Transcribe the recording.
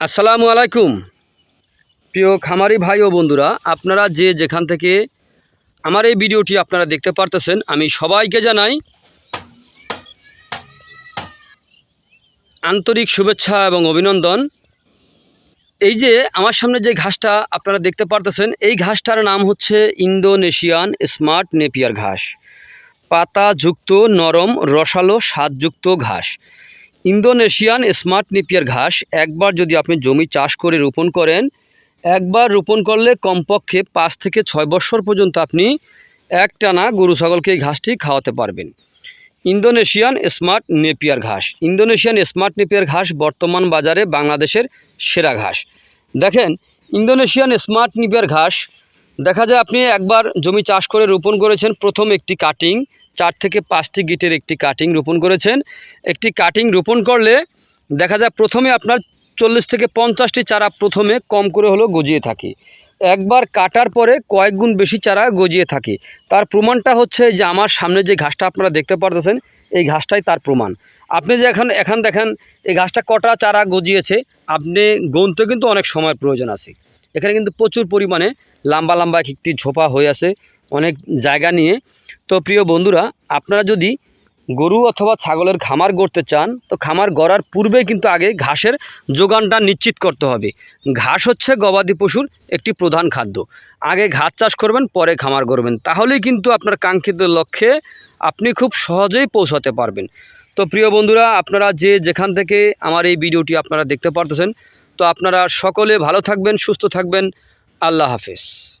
আসসালামু আলাইকুম। প্রিয় খামারি ভাই ও বন্ধুরা, আপনারা যে যেখান থেকে আমার এই ভিডিওটি আপনারা দেখতে পারতেছেন, আমি সবাইকে জানাই আন্তরিক শুভেচ্ছা এবং অভিনন্দন। এই যে আমার সামনে যে ঘাসটা আপনারা দেখতে পারতেছেন, এই ঘাসটার নাম হচ্ছে ইন্দোনেশিয়ান স্মার্ট নেপিয়ার ঘাস। পাতাযুক্ত, নরম, রসালো, স্বাদযুক্ত ঘাস। ইন্দোনেশিয়ান স্মার্ট নেপিয়ার ঘাস একবার যদি আপনি জমি চাষ করে রোপণ করেন, একবার রোপণ করলে কমপক্ষে পাঁচ থেকে ছয় বছর পর্যন্ত আপনি একটানা গরু ছাগলকে এই ঘাসটি খাওয়াতে পারবেন। ইন্দোনেশিয়ান স্মার্ট নেপিয়ার ঘাস। ইন্দোনেশিয়ান স্মার্ট নেপিয়ার ঘাস বর্তমান বাজারে বাংলাদেশের সেরা ঘাস। দেখেন, ইন্দোনেশিয়ান স্মার্ট নেপিয়ার ঘাস, দেখা যায় আপনি একবার জমি চাষ করে রোপণ করেছেন, প্রথম একটি কাটিং চার থেকে পাঁচটি গিটের একটি কাটিং রোপণ করেছেন। একটি কাটিং রোপণ করলে দেখা যায় প্রথমে আপনার চল্লিশ থেকে পঞ্চাশটি চারা প্রথমে কম করে হলেও গজিয়ে থাকে। একবার কাটার পরে কয়েক গুণ বেশি চারা গজিয়ে থাকে। তার প্রমাণটা হচ্ছে যে আমার সামনে যে ঘাসটা আপনারা দেখতে পারতেছেন, এই ঘাসটাই তার প্রমাণ। আপনি যে এখন এখন দেখেন, এই ঘাসটা কটা চারা গজিয়েছে, আপনি গুনতে কিন্তু অনেক সময়ের প্রয়োজন আছে। এখানে কিন্তু প্রচুর পরিমাণে লম্বা লম্বা একটি ঝোপা হয়ে আছে। অনেক জায়গা নিয়ে। তো প্রিয় বন্ধুরা, আপনারা যদি গরু অথবা ছাগলের খামার গড়তে চান, তো খামার গড়ার পূর্বে কিন্তু আগে ঘাসের যোগানটা নিশ্চিত করতে হবে। ঘাস হচ্ছে গবাদি পশুর একটি প্রধান খাদ্য। আগে ঘাস চাষ করবেন, পরে খামার গড়বেন। তাহলেই কিন্তু আপনার কাঙ্ক্ষিত লক্ষ্যে আপনি খুব সহজেই পৌঁছাতে পারবেন। তো প্রিয় বন্ধুরা, আপনারা যে যেখান থেকে আমার এই ভিডিওটি আপনারা দেখতে পারতেছেন, তো আপনারা সকলে ভালো থাকবেন, সুস্থ থাকবেন। আল্লাহ হাফেজ।